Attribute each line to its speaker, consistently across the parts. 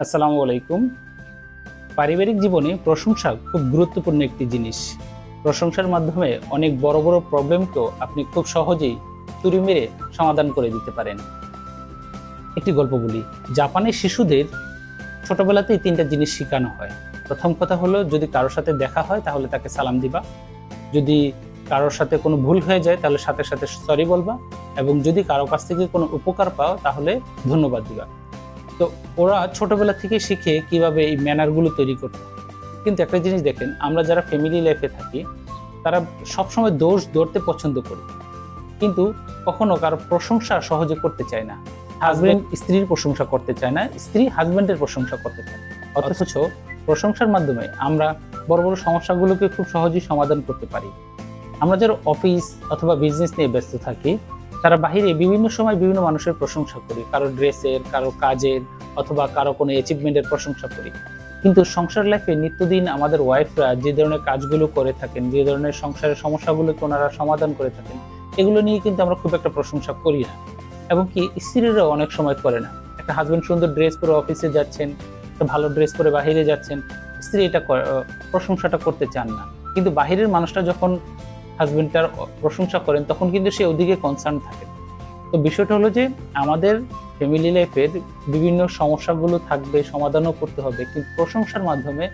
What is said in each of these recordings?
Speaker 1: আসসালামু আলাইকুম। পারিবারিক জীবনে প্রশংসা খুব গুরুত্বপূর্ণ একটি জিনিস। প্রশংসার মাধ্যমে অনেক বড় বড় প্রবলেমকেও আপনি খুব সহজেই তুড়ি মেরে সমাধান করে দিতে পারেন। একটি গল্প বলি, জাপানের শিশুদের ছোটবেলাতেই তিনটা জিনিস শেখানো হয়। প্রথম কথা হলো, যদি কারোর সাথে দেখা হয়, তাহলে তাকে সালাম দিবা। যদি কারোর সাথে কোনো ভুল হয়ে যায়, তাহলে সাথে সাথে সরি বলবা। এবং যদি কারও কাছ থেকে কোনো উপকার পাও, তাহলে ধন্যবাদ দিবা। তো ওরা ছোটবেলা থেকে শিখে কীভাবে এই ম্যানারগুলো তৈরি করতে কিন্তু একটা জিনিস দেখেন আমরা যারা ফ্যামিলি লাইফে থাকি তারা সবসময় দোষ ধরতে পছন্দ করি। কিন্তু কখনো কারও প্রশংসা সহজে করতে চায় না। হাজবেন্ড স্ত্রীর প্রশংসা করতে চায় না স্ত্রী হাজবেন্ডের প্রশংসা করতে চায় না। অথচ প্রশংসার মাধ্যমে আমরা বড় বড় সমস্যাগুলোকে খুব সহজেই সমাধান করতে পারি। আমরা যারা অফিস অথবা বিজনেস নিয়ে ব্যস্ত থাকি তারা বাহিরে বিভিন্ন সময় বিভিন্ন মানুষের প্রশংসা করি, কারও ড্রেসের, কারও কাজের, অথবা কারও কোনো অ্যাচিভমেন্টের প্রশংসা করি। কিন্তু সংসার লাইফে নিত্যদিন আমাদের ওয়াইফরা যে ধরনের কাজগুলো করে থাকেন, যে ধরনের সংসারের সমস্যাগুলোকে ওনারা সমাধান করে থাকেন, এগুলো নিয়ে কিন্তু আমরা খুব একটা প্রশংসা করি না। এবং কি, স্ত্রীরাও অনেক সময় করে না। একটা হাজবেন্ড সুন্দর ড্রেস পরে অফিসে যাচ্ছেন, একটা ভালো ড্রেস পরে বাহিরে যাচ্ছেন, স্ত্রী এটা প্রশংসাটা করতে চান না। কিন্তু বাহিরের মানুষটা যখন হাজবেন্ডটার প্রশংসা করেন, তখন কিন্তু সে ওদিকে কনসার্ন থাকে। তো বিষয়টা হলো যে, আমাদের ফ্যামিলি লাইফের বিভিন্ন সমস্যাগুলো থাকবে, সমাধানও করতে হবে, কিন্তু প্রশংসার মাধ্যমে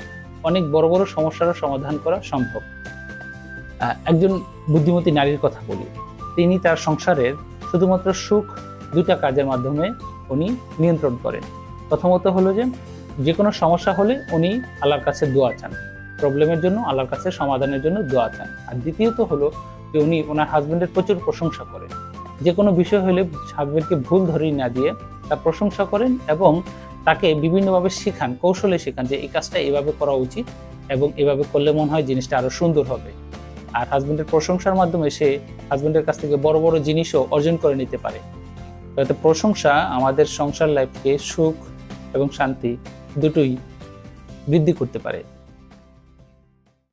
Speaker 1: অনেক বড় বড় সমস্যারও সমাধান করা সম্ভব। একজন বুদ্ধিমতী নারীর কথা বলি, তিনি তার সংসারের শুধুমাত্র সুখ দুইটা কাজের মাধ্যমে উনি নিয়ন্ত্রণ করেন। প্রথমত হলো যে যে কোনো সমস্যা হলে উনি আল্লাহর কাছে দোয়া চান। প্রবলেমের জন্য, আল্লাহর কাছে সমাধানের জন্য দোয়া চান। আর দ্বিতীয়ত হলো যে উনি ওনার হাজবেন্ডের প্রচুর প্রশংসা করেন। যে কোনো বিষয় হলে হাজবেন্ডকে ভুল ধরেই না দিয়ে তার প্রশংসা করেন এবং তাকে বিভিন্নভাবে শেখান, কৌশলে শেখান যে এই কাজটা এভাবে করা উচিত এবং এভাবে করলে মনে হয় জিনিসটা আরও সুন্দর হবে। আর হাজবেন্ডের প্রশংসার মাধ্যমে সে হাজবেন্ডের কাছ থেকে বড় বড় জিনিসও অর্জন করে নিতে পারে। তো প্রশংসা আমাদের সংসার লাইফকে সুখ এবং শান্তি দুটোই বৃদ্ধি করতে পারে।